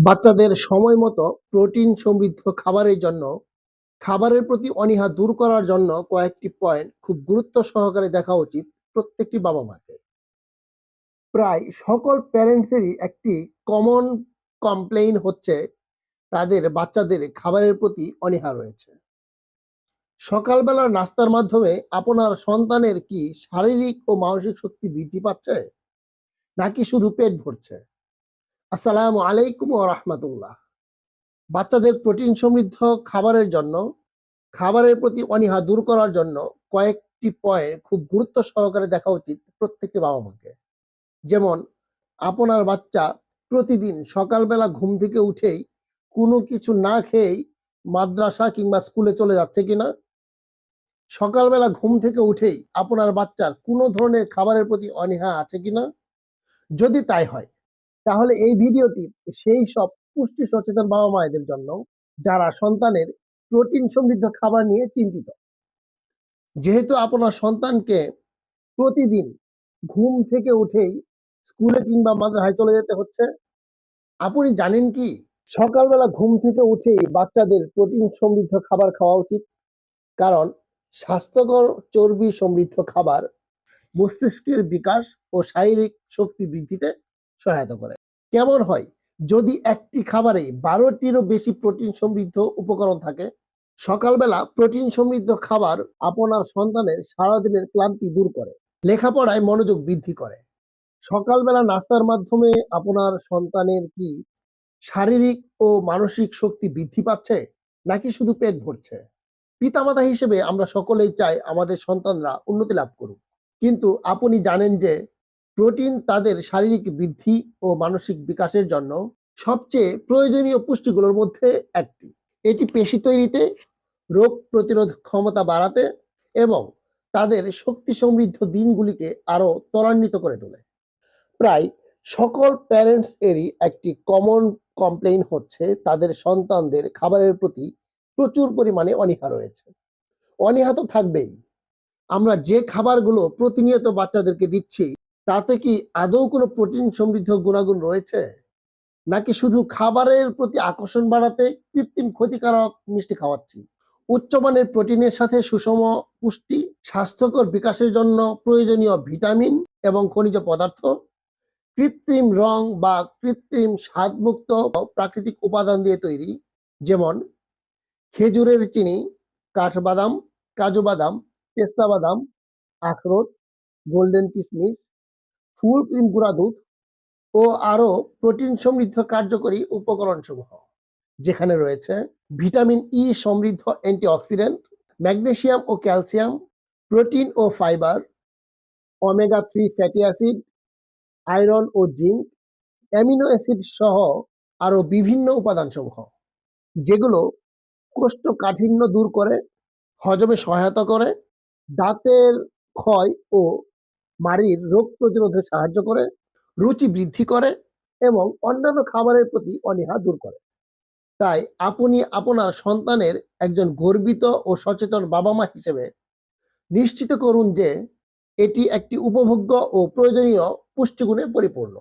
বাচ্চাদের সময় মতো প্রোটিন সমৃদ্ধ খাবারের জন্য, খাবারের প্রতি অনীহা দূর করার জন্য কয়েকটি পয়েন্ট খুব গুরুত্ব সহকারে দেখা উচিত প্রত্যেকটি বাবা মাকে। প্রায় সকল প্যারেন্টসেরই একটি কমন কমপ্লেইন হচ্ছে তাদের বাচ্চাদের খাবারের প্রতি অনীহা রয়েছে। সকালবেলার নাস্তার মাধ্যমে আপনার সন্তানের কি শারীরিক ও মানসিক শক্তি বৃদ্ধি পাচ্ছে? নাকি শুধু পেট ভরছে? আসসালামু আলাইকুম ও রহমতুল্লাহ। বাচ্চাদের প্রোটিন সমৃদ্ধ খাবারের জন্য, খাবারের প্রতি অনীহা দূর করার জন্য কয়েকটি পয়েন্ট খুব গুরুত্ব সহকারে দেখা উচিত প্রত্যেকটি বাবা মাকে। যেমন, আপনার বাচ্চা প্রতিদিন সকালবেলা ঘুম থেকে উঠেই কোনো কিছু না খেয়েই মাদ্রাসা কিংবা স্কুলে চলে যাচ্ছে কিনা? সকালবেলা ঘুম থেকে উঠেই আপনার বাচ্চার কোনো ধরনের খাবারের প্রতি অনীহা আছে কিনা? যদি তাই হয় তাহলে এই ভিডিওটি সেই সব পুষ্টি সচেতন বাবা মায়েদের জন্য যারা সন্তানের প্রোটিন সমৃদ্ধ খাবার নিয়ে চিন্তিত। যেহেতু আপনার সন্তানকে প্রতিদিন ঘুম থেকে উঠেই স্কুলে কিংবা মাদ্রাসায় চলে যেতে হচ্ছে, আপনি জানেন কি? সকালবেলা ঘুম থেকে উঠেই বাচ্চাদের প্রোটিন সমৃদ্ধ খাবার খাওয়া উচিত। কারণ স্বাস্থ্যকর চর্বি সমৃদ্ধ খাবার মস্তিষ্কের বিকাশ ও শারীরিক শক্তি বৃদ্ধিতে সহায়তা করে। কেমন হয়? যদি একটি খাবারে বারোটিরও বেশি প্রোটিন সমৃদ্ধ উপকরণ থাকে, সকালবেলা প্রোটিন সমৃদ্ধ খাবার আপনার সন্তানের সারাদিনের ক্লান্তি দূর করে, লেখাপড়ায় মনোযোগ বৃদ্ধি করে। সকালবেলা নাস্তার মাধ্যমে আপনার সন্তানের কি শারীরিক ও মানসিক শক্তি বৃদ্ধি পাচ্ছে, নাকি শুধু পেট ভরছে? পিতামাতা হিসেবে আমরা সকলেই চাই আমাদের সন্তানরা উন্নতি লাভ করুক। কিন্তু আপনি জানেন যে প্রোটিন তাদের শারীরিক বৃদ্ধি ও মানসিক বিকাশের জন্য সবচেয়ে প্রয়োজনীয় পুষ্টিগুলোর মধ্যে একটি। এটি পেশি তৈরিতে রোগ প্রতিরোধ ক্ষমতা বাড়াতে এবং তাদের শক্তি সমৃদ্ধ দিনগুলিকে আরও ত্বরান্বিত করে তোলে। প্রায় সকল প্যারেন্টস এরই একটি কমন কমপ্লেইন হচ্ছে, তাদের সন্তানদের খাবারের প্রতি প্রচুর পরিমাণে অনীহা রয়েছে। অনীহা তো থাকবেই। আমরা যে খাবারগুলো প্রতিনিয়ত বাচ্চাদেরকে দিচ্ছি তাতে কি আদৌ কোনো প্রোটিন সমৃদ্ধ গুণাগুণ রয়েছে? নাকি শুধু খাবারের প্রতি আকর্ষণ বাড়াতে কৃত্রিম ক্ষতিকারক মিষ্টি খাওয়াচ্ছি? উচ্চমানের প্রোটিনের সাথে সুষম পুষ্টি, স্বাস্থ্যকর বিকাশের জন্য প্রয়োজনীয় ভিটামিন এবং খনিজ পদার্থ, কৃত্রিম রং বা কৃত্রিম স্বাদমুক্ত প্রাকৃতিক উপাদান দিয়ে তৈরি, যেমন খেজুরের চিনি, কাঠবাদাম, কাজু বাদাম, পেস্তা বাদাম, আখরোট, গোল্ডেন কিশমিশ ফুল ক্রিম গুঁড়া দুধ ও আরও প্রোটিন সমৃদ্ধ কার্যকরী উপকরণ সমূহ যেখানে রয়েছে ভিটামিন ই সমৃদ্ধ অ্যান্টিঅক্সিডেন্ট, ম্যাগনেসিয়াম ও ক্যালসিয়াম, প্রোটিন ও fibre, omega three fatty acid, iron ও জিঙ্ক, অ্যামিনো অ্যাসিড সহ আরও বিভিন্ন উপাদান সমূহ যেগুলো কোষ্ঠকাঠিন্য দূর করে, হজমে সহায়তা করে, দাঁতের ক্ষয় ও মাড়ির রোগ প্রতিরোধে সাহায্য করে, রুচি বৃদ্ধি করে এবং অন্যান্য খাবারের প্রতি অনীহা দূর করে। তাই আপনি আপনার সন্তানের একজন গর্বিত ও সচেতন বাবা মা হিসেবে নিশ্চিত করুন যে এটি একটি উপভোগ্য ও প্রয়োজনীয় পুষ্টিগুণে পরিপূর্ণ।